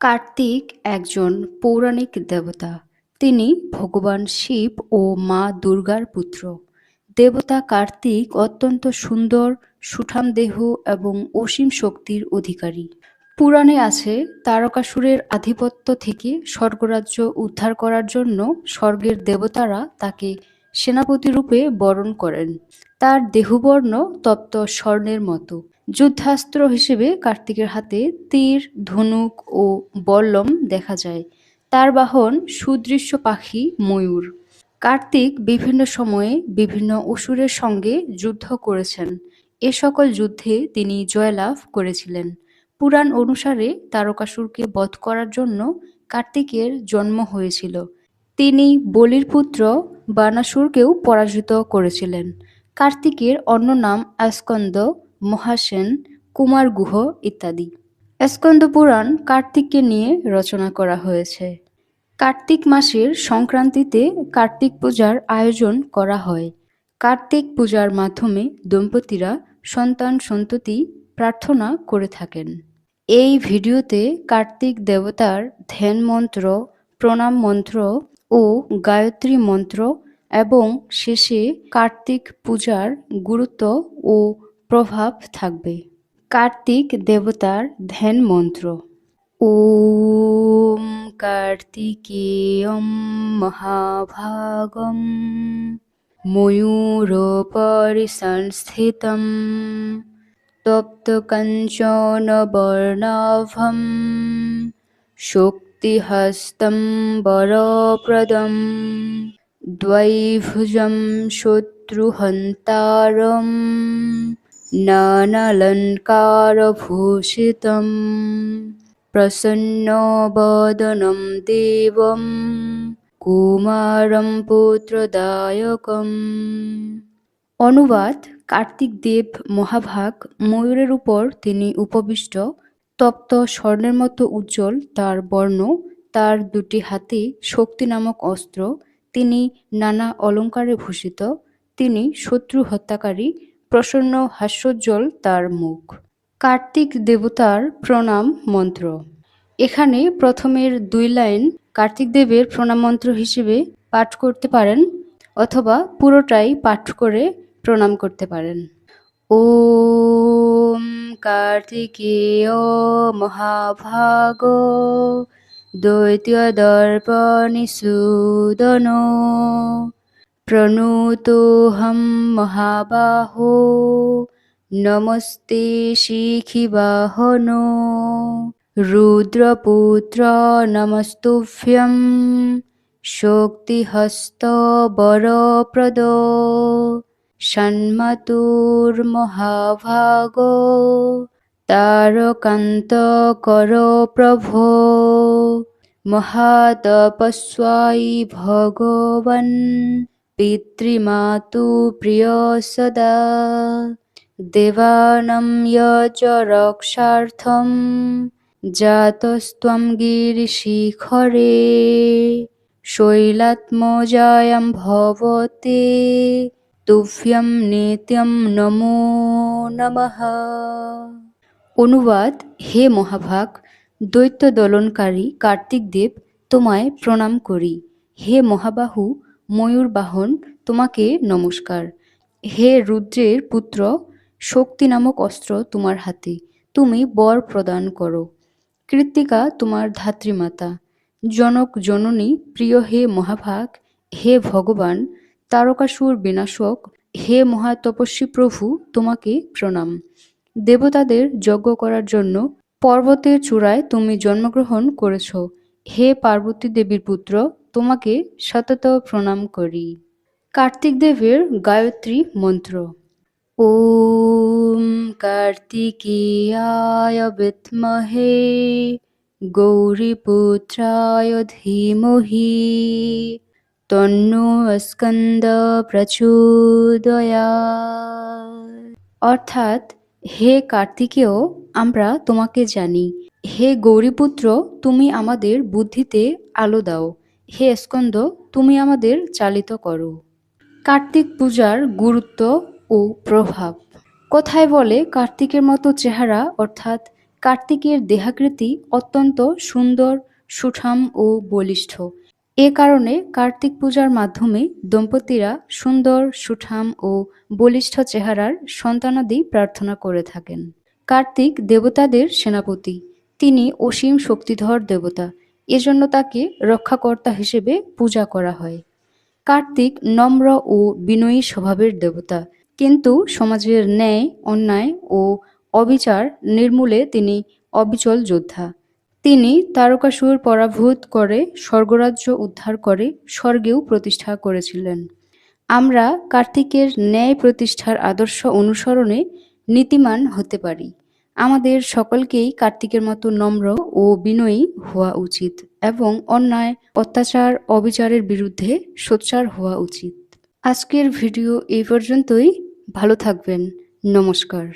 কার্তিক একজন পৌরাণিক দেবতা। তিনি ভগবান শিব ও মা দুর্গার পুত্র। দেবতা কার্তিক অত্যন্ত সুন্দর, সুঠাম দেহ এবং অসীম শক্তির অধিকারী। পুরাণে আছে, তারকাসুরের আধিপত্য থেকে স্বর্গরাজ্য উদ্ধার করার জন্য স্বর্গের দেবতারা তাকে সেনাপতি রূপে বরণ করেন। তার দেহবর্ণ তপ্ত স্বর্ণের মতো। যুদ্ধাস্ত্র হিসেবে কার্তিকের হাতে তীর, ধনুক ও বল্লম দেখা যায়। তার বাহন সুদৃশ্য পাখি ময়ূর। কার্তিক বিভিন্ন সময়ে বিভিন্ন অসুরের সঙ্গে যুদ্ধ করেছেন। এ সকল যুদ্ধে তিনি জয়লাভ করেছিলেন। পুরাণ অনুসারে তারকাসুরকে বধ করার জন্য কার্তিকের জন্ম হয়েছিল। তিনি বলির পুত্র বানাসুরকেও পরাজিত করেছিলেন। কার্তিকের অন্য নাম আস্কন্দ মহাসেন, কুমার গুহ ইত্যাদি। স্কন্দ পুরাণ কার্তিককে নিয়ে রচনা করা হয়েছে। কার্তিক মাসের সংক্রান্তিতে কার্তিক পূজার আয়োজন করা হয়। কার্তিক পূজার মাধ্যমে দম্পতিরা সন্তান সন্ততি প্রার্থনা করে থাকেন। এই ভিডিওতে কার্তিক দেবতার ধ্যান মন্ত্র, প্রণাম মন্ত্র ও গায়ত্রী মন্ত্র এবং শেষে কার্তিক পূজার গুরুত্ব ও প্রভাব থাকবে কার্তিক দেবতার ধ্যান মন্ত্র ॐ कार्तिकेयं महाभागं मयूरोपरिसंस्थितं तप्तकञ्चनवर्णाभं शक्तिहस्तं वरप्रदं द्वैभुजं शत्रुहन्तारं नानालङ्कारभूषितम् प्रसन्नवदनं देवं কুমারম পুত্রদায়কম অনুবাদ কার্তিক দেব মহাভাগ ময়ূরের উপর তিনি উপবিষ্ট তপ্ত স্বর্ণের মতো উজ্জ্বল তার বর্ণ তার দুটি হাতে শক্তি নামক অস্ত্র তিনি নানা অলঙ্কারে ভূষিত তিনি শত্রু হত্যাকারী প্রসন্ন হাস্যোজ্জ্বল তার মুখ। কার্তিক দেবতার প্রণাম মন্ত্র। এখানে প্রথমের দুই লাইন কার্তিক দেবের প্রণাম মন্ত্র হিসেবে পাঠ করতে পারেন অথবা পুরোটাই পাঠ করে প্রণাম করতে পারেন। ওম কার্তিকেয় মহাভাগ দৈত্য দর্পণি সুদন প্রণুতোহম মহাবাহো নমস্তে শিখিবাহন রুদ্রপুত্র নমস্তুভ্যং শক্তিহস্ত বরপ্রদ সন্মতুর্মহাভাগ তারকান্ত কর প্রভো মহাতপস্বাই ভগবন পিতৃমাতু প্রিয় সদা দেবানাং চ রক্ষার্থম জাতস্ত্বম গিরিশিখরে, শৈলাত্মজায়াম ভবতে, তুভ্যম নিত্যম নমো নমঃ। অনুবাদ, হে মহাভাগ দৈত্য দলনকারী কার্তিক দেব তোমায় প্রণাম করি। হে মহাবাহু ময়ূর বাহন, তোমাকে নমস্কার। হে রুদ্রের পুত্র, শক্তি নামক অস্ত্র তোমার হাতে, তুমি বর প্রদান করো। কৃত্তিকা, তোমার ধাত্রীমাতা। জনক, জননী, প্রিয় হে মহাভাগ, হে ভগবান, তারকাসুর বিনাশক, হে মহাতপস্বী প্রভু, তোমাকে প্রণাম। দেবতাদের যজ্ঞ করার জন্য পর্বতের চূড়ায় তুমি জন্মগ্রহণ করেছ। হে পার্বতী দেবীর পুত্র তোমাকে সতত প্রণাম করি। কার্তিক দেবের গায়ত্রী মন্ত্র। ওম কার্তিকেয়ায় বিদ্মহে, গৌরীপুত্রায় ধীমহি। তন্ন স্কন্দ প্রচোদয়া অর্থাৎ হে কার্তিকেয়, আমরা তোমাকে জানি। হে গৌরীপুত্র, তুমি আমাদের বুদ্ধিতে আলো দাও। হে স্কন্দ, তুমি আমাদের চালিত করো। কার্তিক পূজার গুরুত্ব ও প্রভাব। কথায় বলে, কার্তিকের মতো চেহারা, অর্থাৎ কার্তিকের দেহাকৃতি অত্যন্ত সুন্দর, সুঠাম ও বলিষ্ঠ। এ কারণে কার্তিক পূজার মাধ্যমে দম্পতিরা সুন্দর, সুঠাম ও বলিষ্ঠ চেহারার সন্তানাদি প্রার্থনা করে থাকেন। কার্তিক দেবতাদের সেনাপতি। তিনি অসীম শক্তিধর দেবতা। এজন্য তাকে রক্ষাকর্তা হিসেবে পূজা করা হয়। কার্তিক নম্র ও বিনয়ী স্বভাবের দেবতা। কিন্তু সমাজের ন্যায়, অন্যায় ও অবিচার নির্মূলে তিনি অবিচল যোদ্ধা। তিনি তারকাসুর পরাভূত করে, স্বর্গরাজ্য উদ্ধার করে, স্বর্গেও প্রতিষ্ঠা করেছিলেন। আমরা কার্তিকের ন্যায় প্রতিষ্ঠার আদর্শ অনুসরণে নীতিমান হতে পারি। আমাদের সকলকেই কার্তিকের মতো নম্র ও বিনয়ী হওয়া উচিত এবং অন্যায়, অত্যাচার, অবিচারের বিরুদ্ধে সোচ্চার হওয়া উচিত। আজকের ভিডিও এই পর্যন্তই। ভালো থাকবেন। নমস্কার।